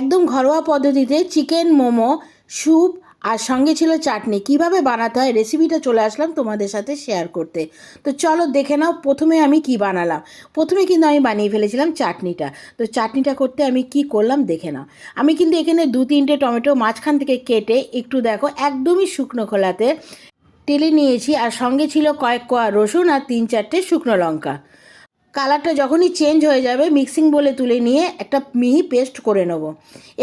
একদম ঘরোয়া পদ্ধতিতে চিকেন, মোমো, স্যুপ আর সঙ্গে ছিল চাটনি। কীভাবে বানাতে হয় রেসিপিটা চলে আসলাম তোমাদের সাথে শেয়ার করতে। তো চলো দেখে নাও প্রথমে আমি কি বানালাম। প্রথমে কিন্তু আমি বানিয়ে ফেলেছিলাম চাটনিটা। তো চাটনিটা করতে আমি কি করলাম দেখে নাও। আমি কিন্তু এখানে দু তিনটে টমেটো মাঝখান থেকে কেটে একটু দেখো একদমই শুকনো খোলাতে টেলে নিয়েছি। আর সঙ্গে ছিল কয়েক কোয়া রসুন আর তিন চারটে শুকনো লঙ্কা। কালারটা যখনই চেঞ্জ হয়ে যাবে মিক্সিং বলে তুলে নিয়ে একটা মিহি পেস্ট করে নেব।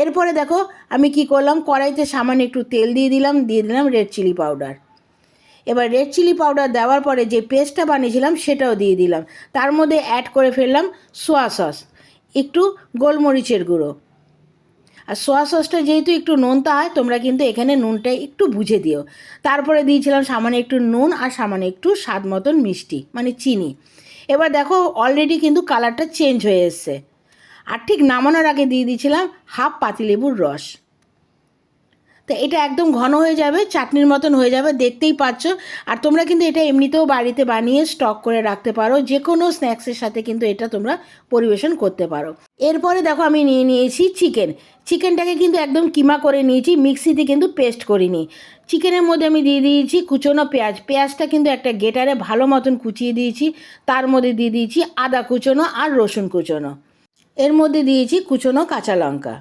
এরপরে দেখো, আমি কি করলাম? কড়াইতে সামান্য একটু তেল দিয়ে দিলাম দিয়ে দিলাম রেড চিলি পাউডার এবার রেড চিলি পাউডার দেওয়ার পরে যে পেস্টটা বানিয়েছিলাম, সেটাও দিয়ে দিলাম। তার মধ্যে অ্যাড করে ফেললাম সোয়া সস একটু গোলমরিচের গুঁড়ো। আর সোয়া সসটা যেহেতু একটু নোনতা হয়, তোমরা কিন্তু এখানে নুনটা একটু বুঝে দিও। তারপরে দিয়েছিলাম সামান্য একটু নুন আর সামান্য একটু স্বাদ মতন মিষ্টি মানে চিনি। এবার দেখো অলরেডি কিন্তু কালারটা চেঞ্জ হয়ে এসছে। আর ঠিক নামানোর আগে দিয়ে দিয়েছিলাম হাফ পাতিলেবুর রস। তো এটা একদম ঘন হয়ে যাবে, চাটনির মতন হয়ে যাবে, দেখতেই পাচ্ছ। আর তোমরা কিন্তু এটা এমনিতেও বাড়িতে বানিয়ে স্টক করে রাখতে পারো যে কোনো স্ন্যাক্সের সাথে কিন্তু এটা তোমরা পরিবেশন করতে পারো। এরপরে দেখো আমি নিয়ে নিয়েছি চিকেন চিকেনটাকে কিন্তু একদম কিমা করে নিয়েছি মিক্সিতে কিন্তু পেস্ট করিনি। চিকেনের মধ্যে আমি দিয়ে দিয়েছি কুচনো পেঁয়াজ। পেঁয়াজটা কিন্তু একটা গেটারে ভালো মতন কুচিয়ে দিয়েছি, তার মধ্যে দিয়ে দিয়েছি আদা কুচনো আর রসুন কুচনো। এর মধ্যে দিয়েছি কুচনো কাঁচা লঙ্কা।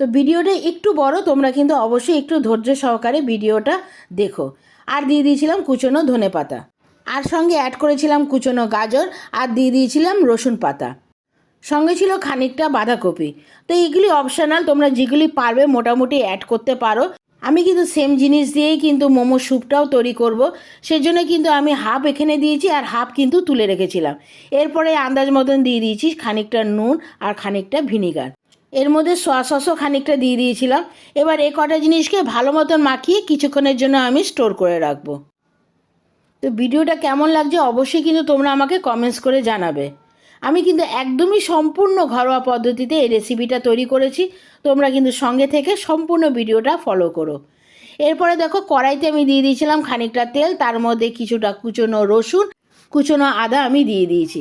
তো ভিডিওটা একটু বড়, তোমরা কিন্তু অবশ্যই একটু ধৈর্য সহকারে ভিডিওটা দেখো। আর দিয়ে দিয়েছিলাম কুচনো ধনে পাতা। আর সঙ্গে অ্যাড করেছিলাম কুচনো গাজর, আর দিয়ে দিয়েছিলাম রসুন পাতা। সঙ্গে ছিল খানিকটা বাঁধাকপি। তো এইগুলি অপশনাল তোমরা যেগুলি পারবে মোটামুটি অ্যাড করতে পারো। আমি কিন্তু সেম জিনিস দিয়েই কিন্তু মোমো স্যুপটাও তৈরি করব। সেজন্য কিন্তু আমি হাফ এখানে দিয়েছি আর হাফ কিন্তু তুলে রেখেছিলাম। এরপরে আন্দাজ মতন দিয়ে দিয়েছি খানিকটা নুন আর খানিকটা ভিনিগার। এর মধ্যে সোয়া সসও খানিকটা দিয়ে দিয়েছিলাম। এবার এ কটা জিনিসকে ভালো মতন মাখিয়ে কিছুক্ষণের জন্য আমি স্টোর করে রাখব। তো ভিডিওটা কেমন লাগছে অবশ্যই কিন্তু তোমরা আমাকে কমেন্টস করে জানাবে। আমি কিন্তু একদমই সম্পূর্ণ ঘরোয়া পদ্ধতিতে এই রেসিপিটা তৈরি করেছি। তোমরা কিন্তু সঙ্গে থেকে সম্পূর্ণ ভিডিওটা ফলো করো। এরপরে দেখো, কড়াইতে আমি দিয়ে দিয়েছিলাম খানিকটা তেল, তার মধ্যে কিছুটা কুচনো রসুন, কুচনো আদা আমি দিয়ে দিয়েছি।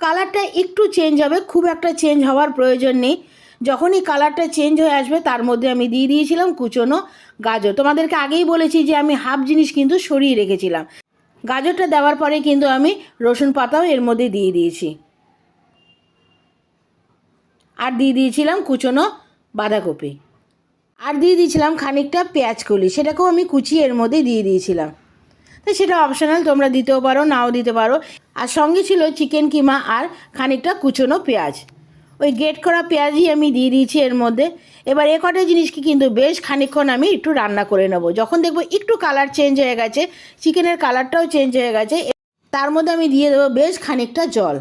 কালারটা একটু চেঞ্জ হবে, খুব একটা চেঞ্জ হওয়ার প্রয়োজন নেই। যখনই কালারটা চেঞ্জ হয়ে আসবে, তার মধ্যে আমি দিয়ে দিয়েছিলাম কুচনো গাজর। তোমাদেরকে আগেই বলেছি যে আমি হাফ জিনিস কিন্তু সরিয়ে রেখেছিলাম। গাজরটা দেওয়ার পরে কিন্তু আমি রসুন পাতাও এর মধ্যে দিয়ে দিয়েছি। আর দিয়ে দিয়েছিলাম কুচনো বাঁধাকপি। আর দিয়ে দিয়েছিলাম খানিকটা পেঁয়াজ কলি, সেটাকেও আমি কুচিয়ে এর মধ্যে দিয়ে দিয়েছিলাম। তো সেটা অপশনাল তোমরা দিতেও পারো, নাও দিতে পারো। আর সঙ্গে ছিল চিকেন কিমা আর খানিকটা কুচনো পেঁয়াজ। ওই গেট করা পেঁয়াজই আমি দিয়ে দিয়েছি এর মধ্যে। এবার এ কটা জিনিসকে কিন্তু বেশ খানিকক্ষণ আমি একটু রান্না করে নেব। যখন দেখব একটু কালার চেঞ্জ হয়ে গেছে চিকেনের কালারটাও চেঞ্জ হয়ে গেছে তার মধ্যে আমি দিয়ে দেবো বেশ খানিকটা জল।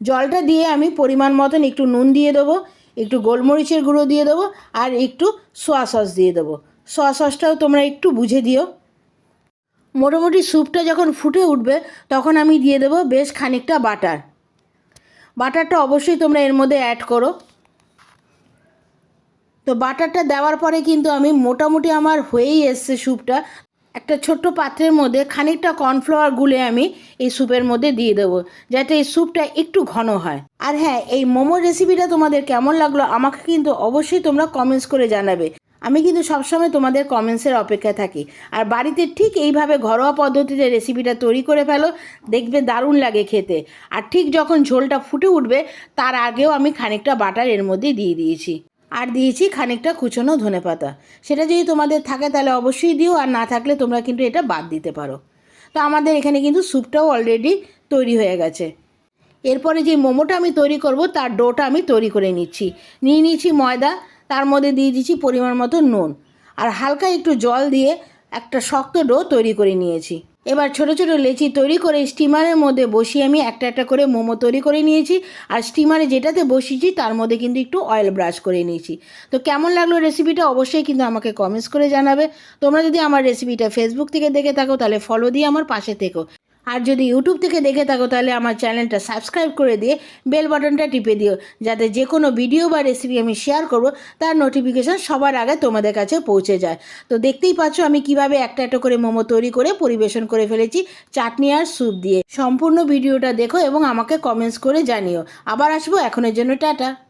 জলটা দিয়ে আমি পরিমাণ মতন একটু নুন দিয়ে দেবো, একটু গোলমরিচের গুঁড়ো দিয়ে দেবো, আর একটু সোয়া সস দিয়ে দেবো। সোয়া সসটাও তোমরা একটু বুঝে দিও। মোটামুটি স্যুপটা যখন ফুটে উঠবে, তখন আমি দিয়ে দেবো বেশ খানিকটা বাটার বাটারটা অবশ্যই তোমরা এর মধ্যে অ্যাড করো। তো বাটারটা দেওয়ার পরে কিন্তু আমি মোটামুটি আমার হয়েই এসছে স্যুপটা একটা ছোট্ট পাত্রের মধ্যে খানিকটা কর্নফ্লাওয়ার গুলে আমি এই স্যুপের মধ্যে দিয়ে দেবো, যাতে এই স্যুপটা একটু ঘন হয়। আর হ্যাঁ এই মোমোর রেসিপিটা তোমাদের কেমন লাগল আমাকে কিন্তু অবশ্যই তোমরা কমেন্টস করে জানাবে। আমি কিন্তু সবসময় তোমাদের কমেন্টসের অপেক্ষায় থাকি। আর বাড়িতে ঠিক এইভাবে ঘরোয়া পদ্ধতিতে রেসিপিটা তৈরি করে ফেলো, দেখবে দারুণ লাগে খেতে। আর ঠিক যখন ঝোলটা ফুটে উঠবে, তার আগেও আমি খানিকটা বাটার এর মধ্যে দিয়ে দিয়েছি। আর দিয়েছি খানিকটা কুচনো ধনে পাতা। সেটা যদি তোমাদের থাকে, তাহলে অবশ্যই দিও। আর না থাকলে তোমরা কিন্তু এটা বাদ দিতে পারো। তো আমাদের এখানে কিন্তু স্যুপটাও অলরেডি তৈরি হয়ে গেছে। এরপরে যে মোমোটা আমি তৈরি করব, তার ডোটা আমি তৈরি করে নিচ্ছি। নিয়ে নিয়েছি ময়দা। তার মধ্যে দিয়ে দিচ্ছি পরিমাণ মতো নুন। আর হালকা একটু জল দিয়ে একটা শক্ত ডো তৈরি করে নিয়েছি। এবার ছোট ছোট লেচি তৈরি করে স্টিমারের মধ্যে বসিয়ে আমি একটা একটা করে মোমো তৈরি করে নিয়েছি। আর স্টিমারে যেটাতে বসিয়েছি তার মধ্যে কিন্তু একটু অয়েল ব্রাশ করে নিয়েছি। তো কেমন লাগল রেসিপিটা অবশ্যই কিন্তু আমাকে কমেন্টস করে জানাবে। তোমরা যদি আমার রেসিপিটা ফেসবুক থেকে দেখে থাকো তাহলে ফলো দিয়ে আমার পাশে থেকো। আর যদি ইউটিউব থেকে দেখে থাকো, তাহলে আমার চ্যানেলটা সাবস্ক্রাইব করে দিয়ে বেল বাটনটা টিপে দিও, যাতে যে কোনো ভিডিও বা রেসিপি আমি শেয়ার করব, তার নোটিফিকেশান সবার আগে তোমাদের কাছে পৌঁছে যায়। তো দেখতেই পাচ্ছ, আমি কীভাবে একটা একটা করে মোমো তৈরি করে পরিবেশন করে ফেলেছি চাটনি আর স্যুপ দিয়ে। সম্পূর্ণ ভিডিওটা দেখো এবং আমাকে কমেন্টস করে জানিও। আবার আসব, এখনের জন্য টাটা।